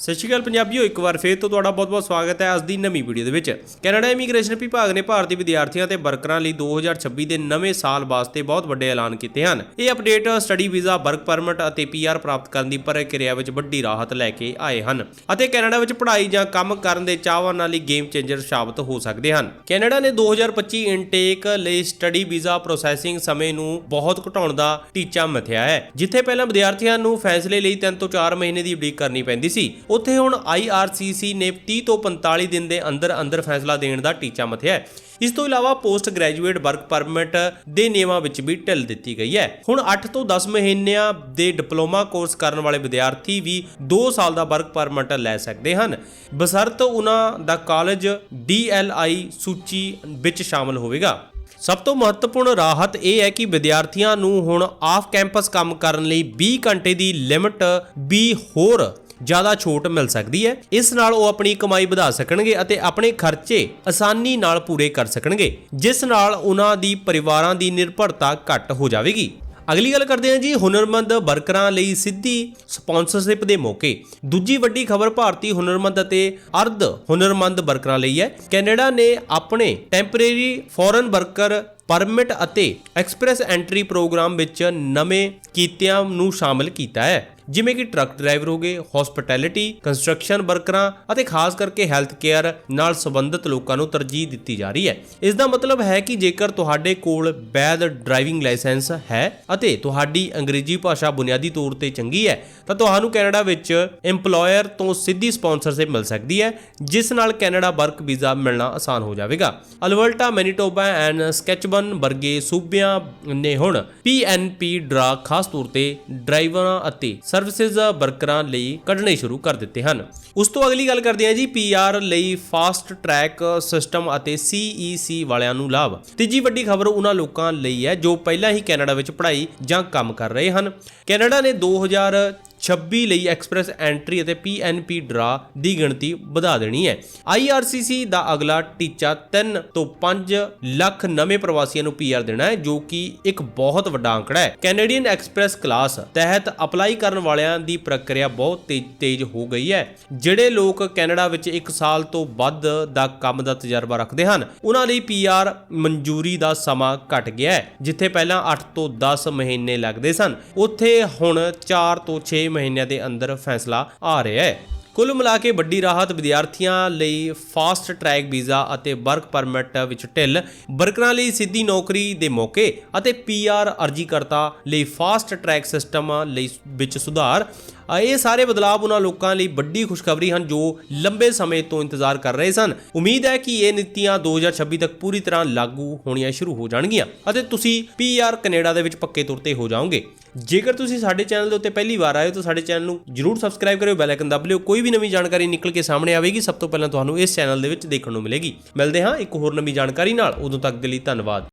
ਸਤਿ ਸ਼੍ਰੀ ਅਕਾਲ ਪੰਜਾਬੀਓ ਇੱਕ ਵਾਰ ਫੇਰ ਤੋਂ ਤੁਹਾਡਾ ਬਹੁਤ-ਬਹੁਤ ਸਵਾਗਤ ਹੈ ਅੱਜ ਦੀ ਨਵੀਂ ਵੀਡੀਓ ਦੇ ਵਿੱਚ। ਕੈਨੇਡਾ ਇਮੀਗ੍ਰੇਸ਼ਨ ਵਿਭਾਗ ਨੇ ਭਾਰਤੀ ਵਿਦਿਆਰਥੀਆਂ ਤੇ ਵਰਕਰਾਂ ਲਈ 2026 ਦੇ ਨਵੇਂ ਸਾਲ ਵਾਸਤੇ ਬਹੁਤ ਵੱਡੇ ਐਲਾਨ ਕੀਤੇ ਹਨ। ਇਹ update study visa, work permit ਅਤੇ ਪੀਆਰ ਪ੍ਰਾਪਤ ਕਰਨ ਦੀ ਪ੍ਰਕਿਰਿਆ ਵਿੱਚ ਵੱਡੀ ਰਾਹਤ ਲੈ ਕੇ ਆਏ ਹਨ ਅਤੇ ਕੈਨੇਡਾ ਵਿੱਚ ਪੜ੍ਹਾਈ ਜਾਂ ਕੰਮ ਕਰਨ ਦੇ ਚਾਹਵਾਨਾਂ ਲਈ ਗੇਮ ਚੇਂਜਰ ਸਾਬਤ ਹੋ ਸਕਦੇ ਹਨ। ਕੈਨੇਡਾ ਨੇ 2025 ਇਨਟੇਕ ਲਈ ਸਟੱਡੀ ਵੀਜ਼ਾ ਪ੍ਰੋਸੈਸਿੰਗ ਸਮੇਂ ਨੂੰ ਬਹੁਤ ਘਟਾਉਣ ਦਾ ਟੀਚਾ ਮਥਿਆ ਹੈ, ਜਿੱਥੇ ਪਹਿਲਾਂ ਵਿਦਿਆਰਥੀਆਂ ਨੂੰ ਫੈਸਲੇ ਲਈ 3 ਤੋਂ 4 ਮਹੀਨੇ ਦੀ ਉਡੀਕ ਕਰਨੀ ਪੈਂਦੀ ਸੀ। ਉੱਥੇ ਹੁਣ IRCC ਨੇ 30 ਤੋਂ 45 ਦਿਨ ਦੇ ਅੰਦਰ ਅੰਦਰ ਫੈਸਲਾ ਦੇਣ ਦਾ ਟੀਚਾ ਮਿਥਿਆ ਹੈ। ਇਸ ਤੋਂ ਇਲਾਵਾ ਪੋਸਟ ਗ੍ਰੈਜੂਏਟ ਵਰਕ ਪਰਮਿਟ ਦੇ ਨਿਯਮਾਂ ਵਿੱਚ ਵੀ ਢਿੱਲ ਦਿੱਤੀ ਗਈ ਹੈ। ਹੁਣ 8 ਤੋਂ 10 ਮਹੀਨਿਆਂ ਦੇ ਡਿਪਲੋਮਾ ਕੋਰਸ ਕਰਨ ਵਾਲੇ ਵਿਦਿਆਰਥੀ ਵੀ 2 ਸਾਲ ਦਾ ਵਰਕ ਪਰਮਿਟ ਲੈ ਸਕਦੇ ਹਨ। ਬਸ਼ਰਤ ਉਹਨਾਂ ਦਾ ਕਾਲਜ DLI ਸੂਚੀ ਵਿੱਚ ਸ਼ਾਮਲ ਹੋਵੇਗਾ। ਸਭ ਤੋਂ ਮਹੱਤਵਪੂਰਨ ਰਾਹਤ ਇਹ ਹੈ ਕਿ ਵਿਦਿਆਰਥੀਆਂ ਨੂੰ ਹੁਣ ਆਫ ਕੈਂਪਸ ਕੰਮ ਕਰਨ ਲਈ 20 ਘੰਟੇ ਦੀ ਲਿਮਟ ਵੀ ਹੋਰ ਜ਼ਿਆਦਾ ਛੋਟ ਮਿਲ ਸਕਦੀ ਹੈ। ਇਸ ਨਾਲ ਉਹ ਆਪਣੀ ਕਮਾਈ ਵਧਾ ਸਕਣਗੇ ਅਤੇ ਆਪਣੇ ਖਰਚੇ ਆਸਾਨੀ ਨਾਲ ਪੂਰੇ ਕਰ ਸਕਣਗੇ, ਜਿਸ ਨਾਲ ਉਹਨਾਂ ਦੀ ਪਰਿਵਾਰਾਂ ਦੀ ਨਿਰਭਰਤਾ ਘੱਟ ਹੋ ਜਾਵੇਗੀ। ਅਗਲੀ ਗੱਲ ਕਰਦੇ ਹਾਂ ਜੀ, ਹੁਨਰਮੰਦ ਵਰਕਰਾਂ ਲਈ ਸਿੱਧੀ ਸਪਾਂਸਰਸ਼ਿਪ ਦੇ ਮੌਕੇ। ਦੂਜੀ ਵੱਡੀ ਖਬਰ ਭਾਰਤੀ ਹੁਨਰਮੰਦ ਅਤੇ ਅਰਧ ਹੁਨਰਮੰਦ ਵਰਕਰਾਂ ਲਈ ਹੈ। ਕੈਨੇਡਾ ਨੇ ਆਪਣੇ ਟੈਂਪਰੇਰੀ ਫੋਰਨ ਵਰਕਰ ਪਰਮਿਟ ਅਤੇ ਐਕਸਪ੍ਰੈਸ ਐਂਟਰੀ ਪ੍ਰੋਗਰਾਮ ਵਿੱਚ ਨਵੇਂ ਕੀਤਿਆਂ ਨੂੰ ਸ਼ਾਮਲ ਕੀਤਾ ਹੈ। ਜਿਵੇਂ ਕਿ ਟਰੱਕ ਡਰਾਈਵਰ ਹੋਗੇ ਹਸਪਿਟੈਲਿਟੀ ਕੰਸਟਰਕਸ਼ਨ ਵਰਕਰਾਂ ਅਤੇ ਖਾਸ ਕਰਕੇ ਹੈਲਥ ਕੇਅਰ ਨਾਲ ਸੰਬੰਧਿਤ ਲੋਕਾਂ ਨੂੰ ਤਰਜੀਹ ਦਿੱਤੀ ਜਾ ਰਹੀ ਹੈ। ਇਸ ਦਾ ਮਤਲਬ ਹੈ ਕਿ ਜੇਕਰ ਤੁਹਾਡੇ ਕੋਲ ਵੈਧ ਡਰਾਈਵਿੰਗ ਲਾਇਸੈਂਸ ਹੈ ਅਤੇ ਤੁਹਾਡੀ ਅੰਗਰੇਜ਼ੀ ਭਾਸ਼ਾ ਬੁਨਿਆਦੀ ਤੌਰ ਤੇ ਚੰਗੀ ਹੈ, ਤਾਂ ਤੁਹਾਨੂੰ ਕੈਨੇਡਾ ਵਿੱਚ EMPLOYER ਤੋਂ ਸਿੱਧੀ ਸਪਾਂਸਰਸ਼ਿਪ ਮਿਲ ਸਕਦੀ ਹੈ, ਜਿਸ ਨਾਲ ਕੈਨੇਡਾ ਵਰਕ ਵੀਜ਼ਾ ਮਿਲਣਾ ਆਸਾਨ ਹੋ ਜਾਵੇਗਾ। ਅਲਵਰਟਾ, ਮੈਨੀਟੋਬਾ ਐਂਡ ਸਕੈਚਬਨ ਵਰਗੇ ਸੂਬਿਆਂ ਨੇ ਹੁਣ PNP ਡਰਾ ਖਾਸ ਤੌਰ ਤੇ ਡਰਾਈਵਰਾਂ ਅਤੇ ਸਰਵਿਸਿਜ਼ ਵਰਕਰਾਂ ਲਈ ਕੱਢਣੇ ਸ਼ੁਰੂ ਕਰ ਦਿੱਤੇ ਹਨ। ਉਸ ਤੋਂ ਅਗਲੀ ਗੱਲ ਕਰਦੇ ਹਾਂ ਜੀ ਪੀਆਰ ਲਈ ਫਾਸਟ ਟਰੈਕ ਸਿਸਟਮ ਅਤੇ CEC ਵਾਲਿਆਂ ਨੂੰ ਲਾਭ। ਤੀਜੀ ਵੱਡੀ ਖਬਰ ਉਹਨਾਂ ਲੋਕਾਂ ਲਈ ਹੈ ਜੋ ਪਹਿਲਾਂ ਹੀ ਕੈਨੇਡਾ ਵਿੱਚ ਪੜ੍ਹਾਈ ਜਾਂ ਕੰਮ ਕਰ ਰਹੇ ਹਨ। ਕੈਨੇਡਾ ਨੇ 2000 26 ਲਈ ਐਕਸਪ੍ਰੈਸ ਐਂਟਰੀ ਅਤੇ PNP ਡਰਾ ਦੀ ਗਿਣਤੀ ਵਧਾ ਦੇਣੀ ਹੈ। IRCC ਦਾ ਅਗਲਾ ਟੀਚਾ 3 ਤੋਂ 5 ਲੱਖ ਨਵੇਂ ਪ੍ਰਵਾਸੀਆਂ ਨੂੰ PR ਦੇਣਾ ਹੈ, ਜੋ ਕਿ ਇੱਕ ਬਹੁਤ ਵੱਡਾ ਅੰਕੜਾ ਹੈ। ਕੈਨੇਡੀਅਨ ਐਕਸਪ੍ਰੈਸ ਕਲਾਸ ਤਹਿਤ ਅਪਲਾਈ ਕਰਨ ਵਾਲਿਆਂ ਦੀ ਪ੍ਰਕਿਰਿਆ ਬਹੁਤ ਤੇਜ਼ ਤੇਜ਼ ਹੋ ਗਈ ਹੈ। ਜਿਹੜੇ ਲੋਕ ਕੈਨੇਡਾ ਵਿੱਚ 1 ਸਾਲ ਤੋਂ ਵੱਧ ਦਾ ਕੰਮ ਦਾ ਤਜਰਬਾ ਰੱਖਦੇ ਹਨ, ਉਹਨਾਂ ਲਈ PR ਮਨਜ਼ੂਰੀ ਦਾ ਸਮਾਂ ਘਟ ਗਿਆ ਹੈ, ਜਿੱਥੇ ਪਹਿਲਾਂ 8 ਤੋਂ 10 ਮਹੀਨੇ ਲੱਗਦੇ ਸਨ। ਉੱਥੇ ਹੁਣ 4 ਤੋਂ 6 ਮਹੀਨਿਆਂ ਦੇ ਅੰਦਰ ਫੈਸਲਾ ਆ ਰਿਹਾ ਹੈ। ਕੁੱਲ ਮਿਲਾ ਕੇ ਵੱਡੀ ਰਾਹਤ ਵਿਦਿਆਰਥੀਆਂ ਲਈ ਫਾਸਟ ਟਰੈਕ ਵੀਜ਼ਾ ਅਤੇ ਵਰਕ ਪਰਮਿਟ ਵਿੱਚ ਢਿੱਲ, ਵਰਕਰਾਂ ਲਈ ਸਿੱਧੀ ਨੌਕਰੀ ਦੇ ਮੌਕੇ ਅਤੇ ਪੀਆਰ ਅਰਜ਼ੀਕਰਤਾ ਲਈ ਫਾਸਟ ਟਰੈਕ ਸਿਸਟਮ ਲਈ ਵਿੱਚ ਸੁਧਾਰ ਇਹ ਸਾਰੇ ਬਦਲਾਅ ਉਹਨਾਂ ਲੋਕਾਂ ਲਈ ਵੱਡੀ ਖੁਸ਼ਖਬਰੀ ਹਨ ਜੋ ਲੰਬੇ ਸਮੇਂ ਤੋਂ ਇੰਤਜ਼ਾਰ ਕਰ ਰਹੇ ਸਨ। ਉਮੀਦ ਹੈ ਕਿ ਇਹ ਨੀਤੀਆਂ 2026 ਤੱਕ ਪੂਰੀ ਤਰ੍ਹਾਂ ਲਾਗੂ ਹੋਣੀਆਂ ਸ਼ੁਰੂ ਹੋ ਜਾਣਗੀਆਂ ਅਤੇ ਤੁਸੀਂ ਪੀਆਰ ਕੈਨੇਡਾ ਦੇ ਵਿੱਚ ਪੱਕੇ ਤੌਰ ਤੇ ਹੋ ਜਾਓਗੇ। ਜੇਕਰ ਤੁਸੀਂ ਸਾਡੇ ਚੈਨਲ ਦੇ ਉੱਤੇ ਪਹਿਲੀ ਵਾਰ ਆਏ ਹੋ ਤਾਂ ਸਾਡੇ ਚੈਨਲ ਨੂੰ ਜਰੂਰ ਸਬਸਕ੍ਰਾਈਬ ਕਰਿਓ, ਬੈਲ ਆਈਕਨ ਦਬ ਲਿਓ। ਕੋਈ ਵੀ ਨਵੀਂ ਜਾਣਕਾਰੀ ਨਿਕਲ ਕੇ ਸਾਹਮਣੇ ਆਵੇਗੀ, ਸਭ ਤੋਂ ਪਹਿਲਾਂ ਤੁਹਾਨੂੰ ਇਸ ਚੈਨਲ ਦੇ ਵਿੱਚ ਦੇਖਣ ਨੂੰ ਮਿਲੇਗੀ। ਮਿਲਦੇ ਹਾਂ ਇੱਕ ਹੋਰ ਨਵੀਂ ਜਾਣਕਾਰੀ ਨਾਲ। ਉਦੋਂ ਤੱਕ ਦੇ ਲਈ ਧੰਨਵਾਦ।